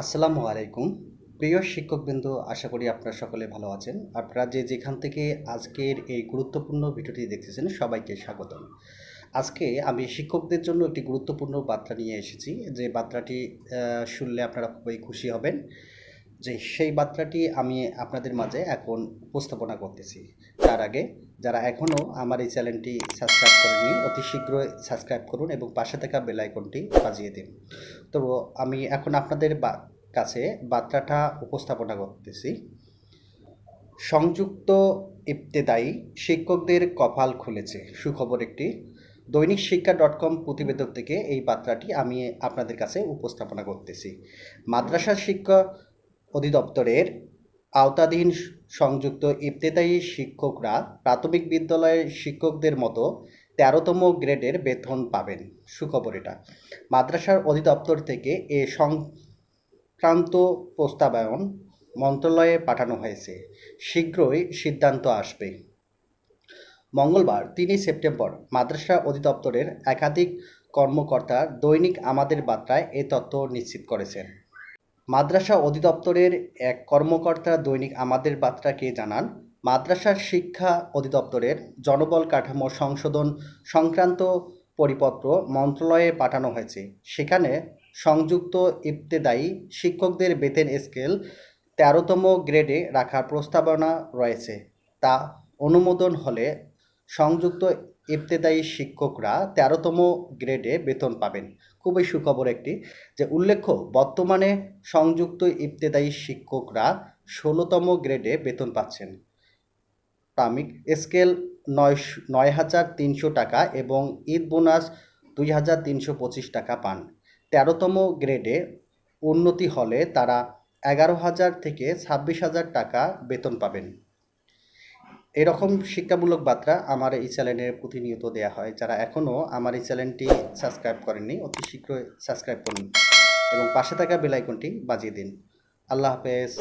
আসসালামু আলাইকুম। প্রিয় শিক্ষকবৃন্দ, আশা করি আপনারা সকলে ভালো আছেন। আপনারা যে যেখান থেকে আজকের এই গুরুত্বপূর্ণ ভিডিওটি দেখতেছেন, সবাইকে স্বাগতম। আজকে আমি শিক্ষকদের জন্য একটি গুরুত্বপূর্ণ বার্তা নিয়ে এসেছি। যে বার্তাটি শুনলে আপনারা খুবই খুশি হবেন। যে সেই বার্তাটি আমি আপনাদের মাঝে এখন উপস্থাপনা করতেছি। তার আগে যারা এখনও আমার এই চ্যানেলটি সাবস্ক্রাইব করেনি অতি শীঘ্রই সাবস্ক্রাইব করুন এবং পাশে থাকা বেল আইকনটি বাজিয়ে দিন। তো আমি এখন আপনাদের কাছে বার্তাটা উপস্থাপনা করতেছি। সংযুক্ত ইবতেদায়ী শিক্ষকদের কপাল খুলেছে। সুখবর একটি। দৈনিক শিক্ষা ডট কম প্রতিবেদক থেকে এই বার্তাটি আমি আপনাদের কাছে উপস্থাপনা করতেছি। মাদ্রাসা শিক্ষা অধিদপ্তরের আওতাধীন সংযুক্ত ইবতেদায়ী শিক্ষকরা প্রাথমিক বিদ্যালয়ের শিক্ষকদের মতো তেরোতম গ্রেডের বেতন পাবেন। সুখবর এটা। মাদ্রাসার অধিদপ্তর থেকে এ সংক্রান্ত প্রস্তাবায়ন মন্ত্রণালয়ে পাঠানো হয়েছে। শীঘ্রই সিদ্ধান্ত আসবে। মঙ্গলবার, তিনই সেপ্টেম্বর, মাদ্রাসা অধিদপ্তরের একাধিক কর্মকর্তা দৈনিক আমাদের বার্তায় এ তথ্য নিশ্চিত করেছেন। মাদ্রাসা অধিদপ্তরের এক কর্মকর্তা দৈনিক আমাদের বার্তাকে জানান, মাদ্রাসার শিক্ষা অধিদপ্তরের জনবল কাঠামো সংশোধন সংক্রান্ত পরিপত্র মন্ত্রণালয়ে পাঠানো হয়েছে। সেখানে সংযুক্ত ইবতেদায়ী শিক্ষকদের বেতন স্কেল তেরোতম গ্রেডে রাখার প্রস্তাবনা রয়েছে। তা অনুমোদন হলে সংযুক্ত ইবতেদায়ী শিক্ষকরা তেরোতম গ্রেডে বেতন পাবেন। খুবই সুখবর একটি যে উল্লেখ্য, বর্তমানে সংযুক্ত ইবতেদায়ী শিক্ষকরা ষোলোতম গ্রেডে বেতন পাচ্ছেন। প্রামিক স্কেল নয় নয় হাজার তিনশো টাকা এবং ঈদ বোনাস দুই হাজার তিনশো পঁচিশ টাকা পান। তেরোতম গ্রেডে উন্নতি হলে তারা এগারো হাজার থেকে ছাব্বিশ হাজার টাকা বেতন পাবেন। এরকম শিক্ষামূলক বার্তা আমার এই চ্যানেলে প্রতিনিয়ত দেওয়া হয়। যারা এখনও আমার এই চ্যানেলটি সাবস্ক্রাইব করেননি, অতি শীঘ্রই সাবস্ক্রাইব করুন এবং পাশে থাকা বেল আইকনটি বাজিয়ে দিন। আল্লাহ হাফেজ।